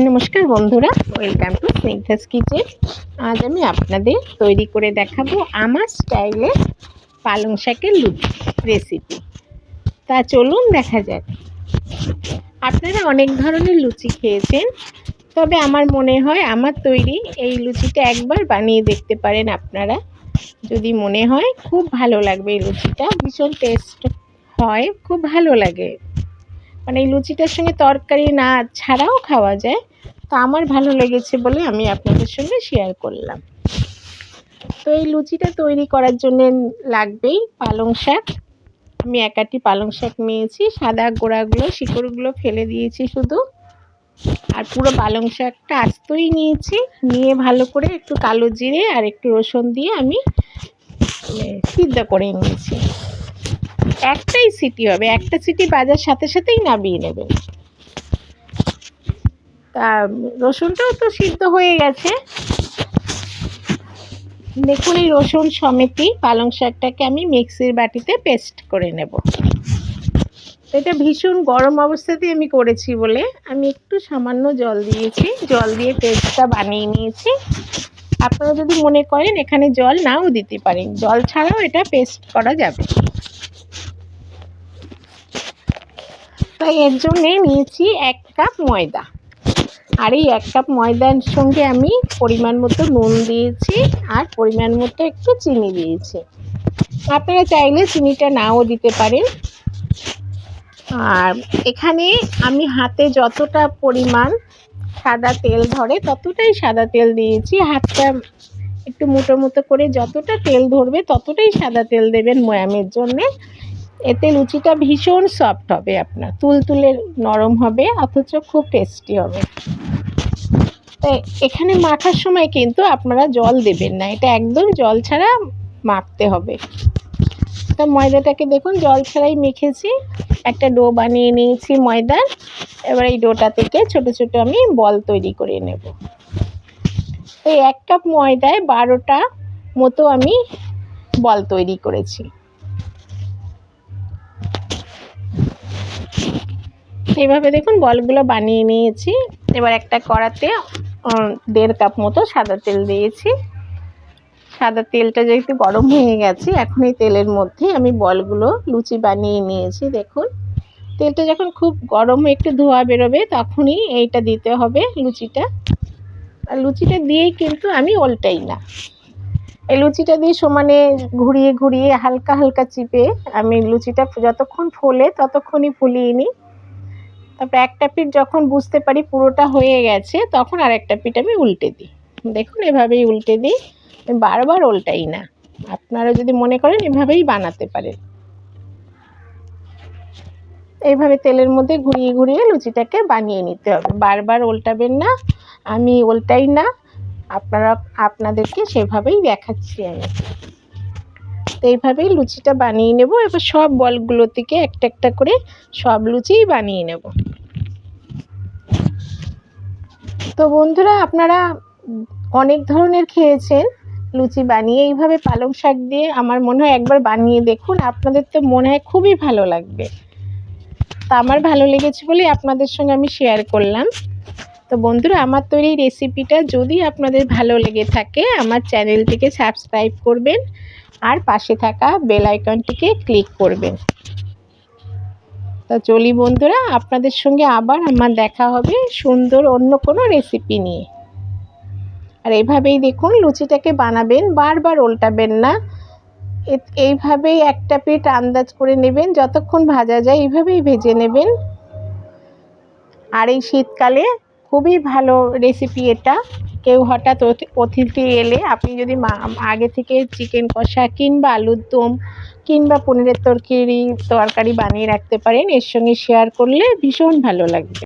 নমস্কার বন্ধুরা welcome to Snigdha's kitchen আজ আমি আপনাদের তৈরি করে দেখাবো আমার স্টাইলে পালং শাকের লুচি রেসিপি তা চলুন দেখা যাক। আপনারা অনেক ধরনের লুচি খেয়েছেন, তবে আমার মনে হয় আমার তৈরি এই লুচিটা একবার বানিয়ে দেখতে পারেন আপনারা। যদি মনে হয় খুব ভালো লাগবে এই লুচিটা, ভীষণ টেস্ট হয়, খুব ভালো লাগে। মানে এই লুচিটার সঙ্গে তরকারি না ছাড়াও খাওয়া যায়, তো আমার ভালো লেগেছে বলে আমি আপনাদের সঙ্গে শেয়ার করলাম। তো এই লুচিটা তৈরি করার জন্য লাগবেই পালং শাক। আমি একাটি পালং শাক নিয়েছি, সাদা গোড়াগুলো, শিকড়গুলো ফেলে দিয়েছি শুধু। আর পুরো পালং শাকটা আস্তই নিয়েছি, নিয়ে ভালো করে একটু কালো জিরে আর একটু রসুন দিয়ে আমি সিদ্ধ করে নিয়েছি। একটাই সিটি হবে, একটা সিটি বাজার সাথে সাথেই নামিয়ে নেবেন তা, রসুনটাও তো সিদ্ধ হয়ে গেছে। দেখুন এই রসুন সমেতই পালং শাকটাকে আমি মিক্সির বাটিতে পেস্ট করে নেব। এটা ভীষণ গরম অবস্থাতেই আমি করেছি বলে আমি একটু সামান্য জল দিয়েছি। জল দিয়ে পেস্টটা বানিয়ে নিয়েছি। আপনারা যদি মনে করেন এখানে জল নাও দিতে পারেন। জল ছাড়াও এটা পেস্ট করা যাবে। তাই এর জন্যে নিয়েছি এক কাপ ময়দা। আর এই এক কাপ ময়দার সঙ্গে আমি পরিমাণ মতো নুন দিয়েছি আর পরিমাণ মতো একটু চিনি দিয়েছি। আপনারা চাইলে চিনিটা নাও দিতে পারেন। আর এখানে আমি হাতে যতটা পরিমাণ সাদা তেল ধরে ততটাই সাদা তেল দিয়েছি। হাতটা একটু মুটো মুটো করে যতটা তেল ধরবে ততটাই সাদা তেল দেবেন ময়ামের জন্যে। এতে লুচিটা ভীষণ সফট হবে আপনার। তুলতুলে নরম হবে, অথচ খুব টেস্টি হবে। তাই এখানে মাখার সময় কিন্তু আপনারা জল দেবেন না, এটা একদম জল ছাড়া মাখতে হবে। তা ময়দাটাকে দেখুন, জল ছাড়াই মেখেছি। একটা ডো বানিয়ে নিয়েছি ময়দার, এবার এই ডোটা থেকে ছোট ছোট আমি বল তৈরি করে নেব। এই এক কাপ ময়দায় বারোটা মতো আমি বল তৈরি করেছি। এইভাবে দেখুন বলগুলো বানিয়ে নিয়েছি। এবার একটা কড়াতে দেড় কাপ মতো সাদা তেল দিয়েছি। সাদা তেলটা যেহেতু গরম হয়ে গেছে, এখন এই তেলের মধ্যে আমি বলগুলো লুচি বানিয়ে নিয়েছি, দেখুন। তেলটা যখন খুব গরম একটু ধোয়া বেরোবে, তখনই এইটা দিতে হবে লুচিটা। আর লুচিটা দিয়েই কিন্তু আমি ওল্টাই না। এই লুচিটা দিয়ে সমানে ঘুরিয়ে ঘুরিয়ে হালকা হালকা চিপে আমি লুচিটা যতক্ষণ ফোলে ততক্ষণই ফুলিয়ে নিই। তারপর একটা পিঠ যখন বুঝতে পারি পুরোটা হয়ে গেছে, তখন আর একটা পিঠ আমি উল্টে দিই। দেখুন, এভাবেই উল্টে দিই। বারবার উল্টাই না। আপনারা যদি মনে করেন, এভাবেই বানাতে পারেন। এইভাবে তেলের মধ্যে ঘুরিয়ে ঘুরিয়ে লুচিটাকে বানিয়ে নিতে হবে। বারবার উল্টাবেন না, আমি উল্টাই না। আপনারা, আপনাদেরকে সেভাবেই দেখাচ্ছি আমি। তো এইভাবেই লুচিটা বানিয়ে নেব। এবার সব বলগুলো থেকে একটা একটা করে সব লুচিই বানিয়ে নেব। তো বন্ধুরা, আপনারা অনেক ধরনের খেয়েছেন লুচি বানিয়ে। এইভাবে পালং শাক দিয়ে আমার মনে হয় একবার বানিয়ে দেখুন। আপনাদের তো মনে হয় খুবই ভালো লাগবে। তা আমার ভালো লেগেছে বলেই আপনাদের সঙ্গে আমি শেয়ার করলাম। তো বন্ধুরা, আমার তৈরি রেসিপিটা যদি আপনাদের ভালো লেগে থাকে, আমার চ্যানেলটিকে সাবস্ক্রাইব করবেন আর পাশে থাকা বেল আইকনটিকে ক্লিক করবেন। তো চলি বন্ধুরা, আপনাদের সঙ্গে আবার আমার দেখা হবে সুন্দর অন্য কোনো রেসিপি নিয়ে। আর এইভাবেই দেখুন, লুচিটাকে বানাবেন, বারবার উল্টাবেন না। এইভাবেই একটা পিঠ আন্দাজ করে নেবেন, যতক্ষণ ভাজা যায়, এইভাবেই ভেজে নেবেন। আর এই শীতকালে খুবই ভালো রেসিপি এটা। কেউ হঠাৎ অতিথি এলে আপনি যদি আগে থেকে চিকেন কষা কিংবা আলুর দম কিংবা পনিরের তরকারি তরকারি বানিয়ে রাখতে পারেন, এর সঙ্গে শেয়ার করলে ভীষণ ভালো লাগবে।